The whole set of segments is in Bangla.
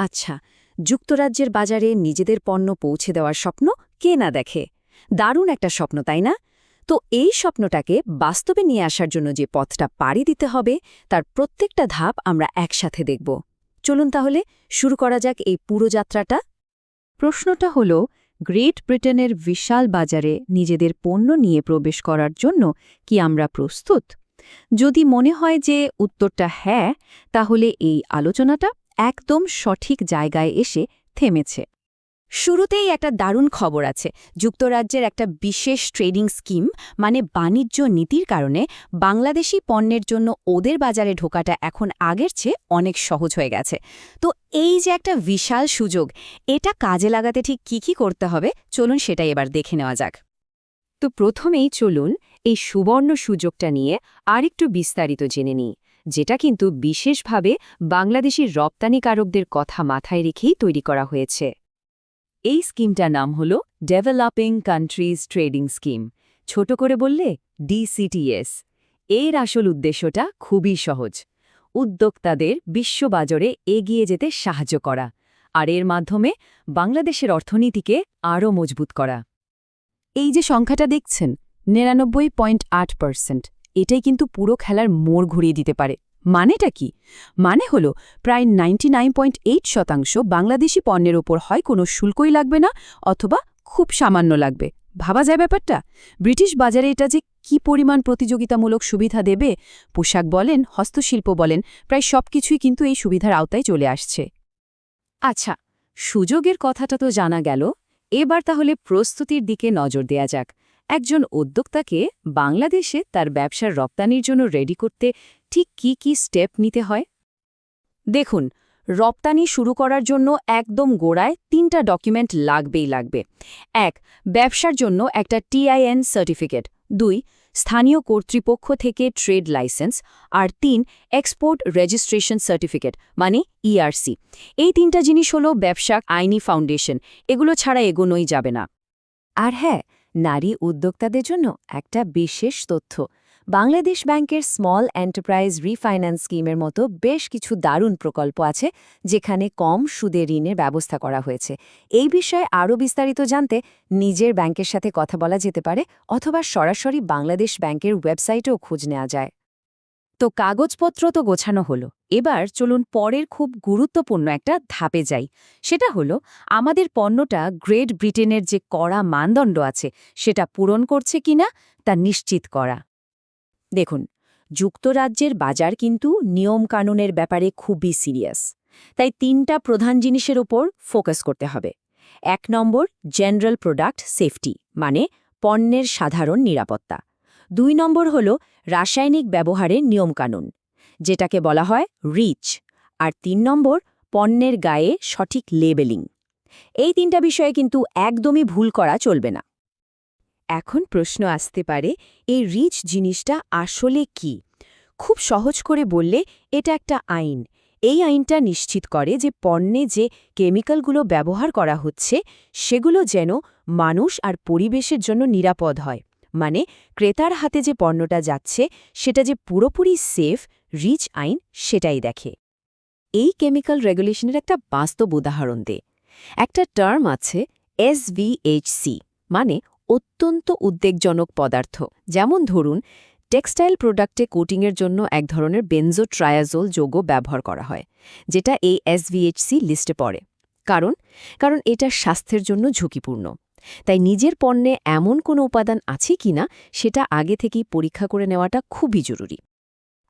আচ্ছা যুক্তরাজ্যের বাজারে নিজেদের পণ্য পৌঁছে দেওয়ার স্বপ্ন কে না দেখে? দারুণ একটা স্বপ্ন, তাই না? তো এই স্বপ্নটাকে বাস্তবে নিয়ে আসার জন্য যে পথটা পাড়ি দিতে হবে, তার প্রত্যেকটা ধাপ আমরা একসাথে দেখব। চলুন তাহলে শুরু করা যাক এই পুরো যাত্রাটা। প্রশ্নটা হল, গ্রেট ব্রিটেনের বিশাল বাজারে নিজেদের পণ্য নিয়ে প্রবেশ করার জন্য কি আমরা প্রস্তুত? যদি মনে হয় যে উত্তরটা হ্যাঁ তাহলে এই আলোচনাটা একদম সঠিক জায়গায় এসে থেমেছে। শুরুতেই একটা দারুণ খবর আছে। যুক্তরাজ্যের একটা বিশেষ ট্রেডিং স্কিম মানে বাণিজ্য নীতির কারণে বাংলাদেশি পণ্যের জন্য ওদের বাজারে ঢোকাটা এখন আগের চেয়ে অনেক সহজ হয়ে গেছে। তো এই যে একটা বিশাল সুযোগ, এটা কাজে লাগাতে ঠিক কি কি করতে হবে? চলুন সেটাই এবার দেখে নেওয়া যাক। তো প্রথমেই চলুন এই সুবর্ণ সুযোগটা নিয়ে আরেকটু বিস্তারিত জেনে নিই। যেটা কিন্তু বিশেষভাবে বাংলাদেশি রপ্তানিকারকদের কথা মাথায় রেখেই তৈরি করা হয়েছে। এই স্কিমটার নাম হল ডেভেলপিং কান্ট্রিজ ট্রেডিং স্কিম ছোট করে বললে ডিসিটিএস এর আসল উদ্দেশ্যটা খুবই সহজ। উদ্যোক্তাদের বিশ্ববাজারে এগিয়ে যেতে সাহায্য করা আর এর মাধ্যমে বাংলাদেশের অর্থনীতিকে আরও মজবুত করা। এই যে সংখ্যাটা দেখছেন, নিরানব্বই পয়েন্ট আট পার্সেন্ট। এটাই কিন্তু পুরো খেলার মোড় ঘুরিয়ে দিতে পারে। মানেটা কি? মানে হল, প্রায় নাইনটি শতাংশ বাংলাদেশি পণ্যের ওপর হয় কোনো শুল্কই লাগবে না অথবা খুব সামান্য লাগবে। ভাবা যায় ব্যাপারটা? ব্রিটিশ বাজারে এটা যে কি পরিমাণ প্রতিযোগিতামূলক সুবিধা দেবে? পোশাক বলেন, হস্তশিল্প বলেন, প্রায় সবকিছুই কিন্তু এই সুবিধার আওতায় চলে আসছে। আচ্ছা সুযোগের কথাটা তো জানা গেল। এবার তাহলে প্রস্তুতির দিকে নজর দেয়া যাক। একজন উদ্যোক্তাকে বাংলাদেশে তার ব্যবসার রপ্তানির জন্য রেডি করতে ঠিক কি কি স্টেপ নিতে হয়? দেখুন, রপ্তানি শুরু করার জন্য একদম গোড়ায় তিনটা ডকুমেন্ট লাগবেই লাগবে। এক, ব্যবসার জন্য একটা টিআইএন সার্টিফিকেট দুই, স্থানীয় কর্তৃপক্ষ থেকে ট্রেড লাইসেন্স আর তিন এক্সপোর্ট রেজিস্ট্রেশন সার্টিফিকেট মানে ইআরসি এই তিনটা জিনিস হল ব্যবসা আইনি ফাউন্ডেশন এগুলো ছাড়া এগোনোই যাবে না। আর হ্যাঁ নারী উদ্যোক্তাদের জন্য একটা বিশেষ তথ্য। বাংলাদেশ ব্যাংকের স্মল এন্টারপ্রাইজ রিফাইন্যান্স স্কিমের মতো বেশ কিছু দারুণ প্রকল্প আছে, যেখানে কম সুদে ঋণের ব্যবস্থা করা হয়েছে। এই বিষয়ে আরও বিস্তারিত জানতে নিজের ব্যাংকের সাথে কথা বলা যেতে পারে, অথবা সরাসরি বাংলাদেশ ব্যাংকের ওয়েবসাইটেও খোঁজ নেওয়া যায়। তো কাগজপত্র তো গোছানো হলো। এবার চলুন পরের খুব গুরুত্বপূর্ণ একটা ধাপে যাই। সেটা হলো, আমাদের পণ্যটা গ্রেট ব্রিটেনের যে কড়া মানদণ্ড আছে, সেটা পূরণ করছে কিনা তা নিশ্চিত করা। দেখুন, যুক্তরাজ্যের বাজার কিন্তু নিয়মকানুনের ব্যাপারে খুবই সিরিয়াস। তাই তিনটা প্রধান জিনিসের ওপর ফোকাস করতে হবে। এক নম্বর, জেনারেল প্রোডাক্ট সেফটি মানে পণ্যের সাধারণ নিরাপত্তা। দুই নম্বর হল রাসায়নিক ব্যবহারের নিয়মকানুন, যেটাকে বলা হয় রিচ, আর তিন নম্বর পণ্যের গায়ে সঠিক লেবেলিং। এই তিনটা বিষয়ে কিন্তু একদমই ভুল করা চলবে না। এখন প্রশ্ন আসতে পারে, এই রিচ জিনিসটা আসলে কি? খুব সহজ করে বললে, এটা একটা আইন। এই আইনটা নিশ্চিত করে যে পণ্যে যে কেমিক্যালগুলো ব্যবহার করা হচ্ছে, সেগুলো যেন মানুষ আর পরিবেশের জন্য নিরাপদ হয়। মানে ক্রেতার হাতে যে পণ্যটা যাচ্ছে, সেটা যে পুরোপুরি সেফ রিচ আইন, সেটাই দেখে। এই কেমিক্যাল রেগুলেশনের একটা বাস্তব উদাহরণ দে। একটা টার্ম আছে এসভিএইচসি মানে অত্যন্ত উদ্বেগজনক পদার্থ। যেমন ধরুন টেক্সটাইল প্রোডাক্টে কোটিংয়ের জন্য এক ধরনের বেনজো ট্রায়াজোল যৌগ ব্যবহার করা হয়, যেটা এই এসভিএইচসি লিস্টে পড়ে। কারণ? কারণ এটা স্বাস্থ্যের জন্য ঝুঁকিপূর্ণ। তাই নিজের পণ্যে এমন কোনো উপাদান আছে কিনা সেটা আগে থেকেই পরীক্ষা করে নেওয়াটা খুবই জরুরি।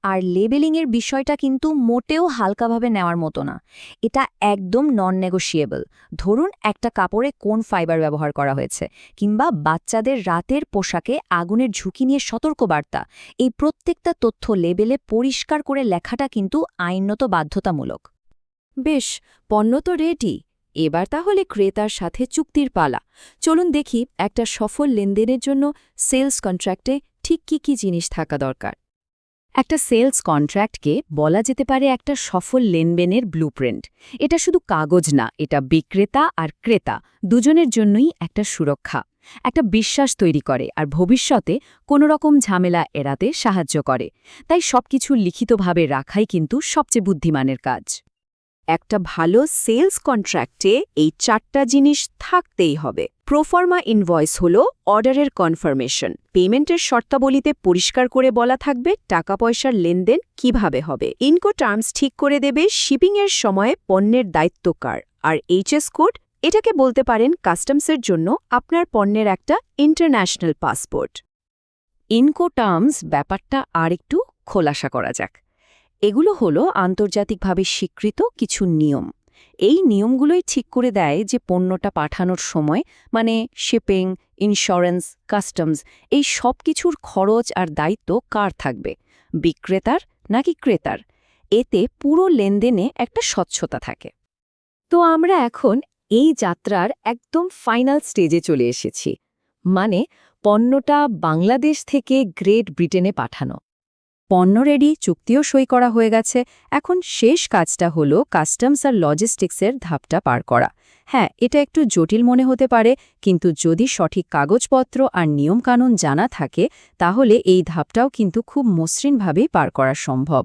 আর লেবেলিংয়ের বিষয়টা কিন্তু মোটেও হালকাভাবে নেওয়ার মতো না। এটা একদম নন নেগোশিয়েবল ধরুন একটা কাপড়ে কোন ফাইবার ব্যবহার করা হয়েছে, কিংবা বাচ্চাদের রাতের পোশাকে আগুনের ঝুঁকি নিয়ে সতর্কবার্তা। এই প্রত্যেকটা তথ্য লেবেলে পরিষ্কার করে লেখাটা কিন্তু আইনত বাধ্যতামূলক। বেশ, পণ্য তো রেডি এবার তাহলে ক্রেতার সাথে চুক্তির পালা। চলুন দেখি একটা সফল লেনদেনের জন্য সেলস কন্ট্রাক্টে ঠিক কি কি জিনিস থাকা দরকার। একটা সেলস কন্ট্রাক্টকে বলা যেতে পারে একটা সফল লেনদেনের ব্লুপ্রিন্ট। এটা শুধু কাগজ না, এটা বিক্রেতা আর ক্রেতা, দুজনের জন্যই একটা সুরক্ষা। একটা বিশ্বাস তৈরি করে আর ভবিষ্যতে কোনো রকম ঝামেলা এড়াতে সাহায্য করে। তাই সবকিছু লিখিতভাবে রাখাই কিন্তু সবচেয়ে বুদ্ধিমানের কাজ। একটা ভালো সেলস কন্ট্রাক্টে এই চারটা জিনিস থাকতেই হবে। প্রোফর্মা ইনভয়েস হল অর্ডারের কনফার্মেশন পেমেন্টের শর্তাবলীতে পরিষ্কার করে বলা থাকবে টাকা পয়সার লেনদেন কীভাবে হবে। ইনকো টার্মস ঠিক করে দেবে শিপিংয়ের সময় পণ্যের দায়িত্ব কার। আর এইচএস কোড এটাকে বলতে পারেন কাস্টমসের জন্য আপনার পণ্যের একটা ইন্টারন্যাশনাল পাসপোর্ট ইনকো টার্মস ব্যাপারটা আরেকটু খোলাসা করা যাক। এগুলো হলো আন্তর্জাতিকভাবে স্বীকৃত কিছু নিয়ম। এই নিয়মগুলোই ঠিক করে দেয় যে পণ্যটা পাঠানোর সময় মানে শিপিং, ইন্স্যুরেন্স, কাস্টমস, এই সব কিছুর খরচ আর দায়িত্ব কার থাকবে? বিক্রেতার নাকি ক্রেতার? এতে পুরো লেনদেনে একটা স্বচ্ছতা থাকে। তো আমরা এখন এই যাত্রার একদম ফাইনাল স্টেজে চলে এসেছি। মানে পণ্যটা বাংলাদেশ থেকে গ্রেট ব্রিটেনে পাঠানো। পণ্য রেডি চুক্তিও সই করা হয়ে গেছে। এখন শেষ কাজটা হলো কাস্টমস আর লজিস্টিক্সের ধাপটা পার করা। হ্যাঁ এটা একটু জটিল মনে হতে পারে, কিন্তু যদি সঠিক কাগজপত্র আর নিয়মকানুন জানা থাকে, তাহলে এই ধাপটাও কিন্তু খুব মসৃণভাবেই পার করা সম্ভব।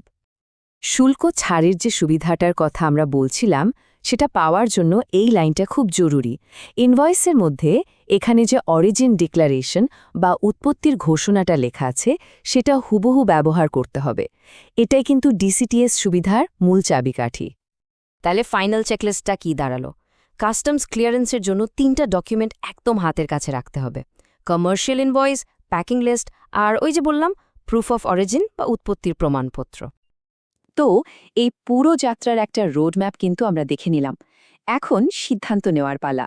শুল্ক ছাড়ের যে সুবিধাটার কথা আমরা বলছিলাম সেটা পাওয়ার জন্য এই লাইনটা খুব জরুরি। ইনভয়েসের মধ্যে এখানে যে অরিজিন ডিক্লারেশন বা উৎপত্তির ঘোষণাটা লেখা আছে, সেটা হুবহু ব্যবহার করতে হবে। এটাই কিন্তু ডিসিটিএস সুবিধার মূল চাবিকাঠি। তাহলে ফাইনাল চেকলিস্টটা কি দাঁড়াল? কাস্টমস ক্লিয়ারেন্সের জন্য তিনটা ডকুমেন্ট একদম হাতের কাছে রাখতে হবে। কমার্শিয়াল ইনভয়েস, প্যাকিং লিস্ট আর ওই যে বললাম প্রুফ অফ অরিজিন বা উৎপত্তির প্রমাণপত্র। তো এই পুরো যাত্রার একটা রোডম্যাপ কিন্তু আমরা দেখে নিলাম। এখন সিদ্ধান্ত নেওয়ার পালা।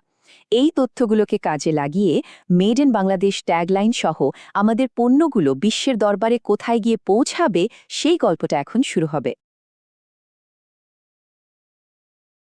এই তথ্যগুলোকে কাজে লাগিয়ে মেড ইন বাংলাদেশ ট্যাগলাইন সহ আমাদের পণ্যগুলো বিশ্বের দরবারে কোথায় গিয়ে পৌঁছাবে সেই গল্পটা এখন শুরু হবে।